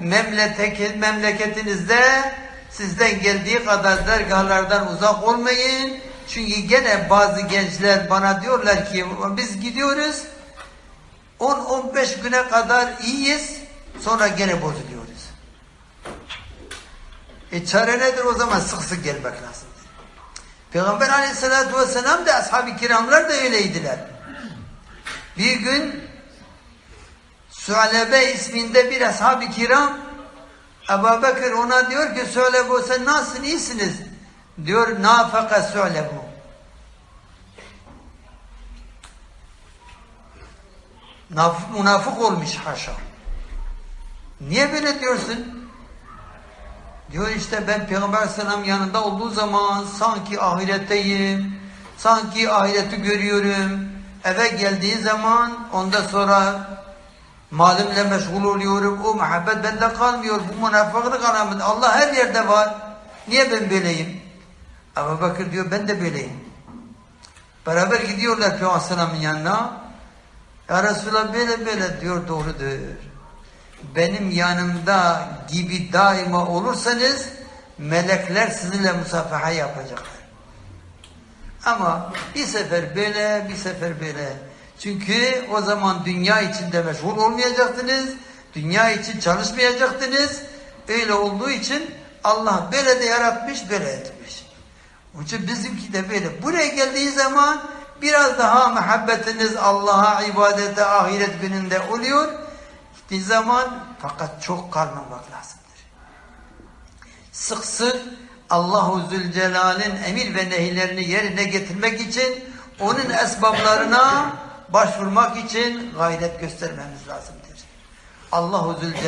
memleket, memleketinizde sizden geldiği kadar dergahlardan uzak olmayın. Çünkü gene bazı gençler bana diyorlar ki biz gidiyoruz 10-15 güne kadar iyiyiz sonra gene bozuluyoruz. E çare nedir o zaman sık sık gelmek lazım. Peygamber aleyhissalatü vesselam da ashab-ı kiramlar da öyleydiler. Bir gün Sualebe isminde bir ashab-ı kiram Ebu Bekir ona diyor ki Sualebe sen nasılsın iyisiniz? Diyor nafaka Sualebe. Naf münafık olmuş haşa. Niye böyle diyorsun? Diyor işte ben Peygamber Aleyhisselam yanında olduğu zaman sanki ahiretteyim, sanki ahireti görüyorum. Eve geldiği zaman ondan sonra malimle meşgul oluyorum. O muhabbet bende kalmıyor. Bu münafıklık alamet. Allah her yerde var. Niye ben böyleyim? Ebu Bakır diyor ben de böyleyim. Beraber gidiyorlar Peygamber yanına. Ya Resulallah böyle böyle diyor doğrudur benim yanımda gibi daima olursanız melekler sizinle musafaha yapacaklar. Ama bir sefer böyle, bir sefer böyle. Çünkü o zaman dünya içinde meşgul olmayacaktınız. Dünya için çalışmayacaktınız. Öyle olduğu için Allah böyle de yaratmış, böyle etmiş. Onun için bizimki de böyle. Buraya geldiği zaman biraz daha muhabbetiniz Allah'a, ibadete, ahiret gününde oluyor gittiği zaman fakat çok kalmamak lazımdır. Sık sık Allahu Zülcelal'in emir ve nehilerini yerine getirmek için onun esbablarına başvurmak için gayret göstermemiz lazımdır. Allahu Zülcelal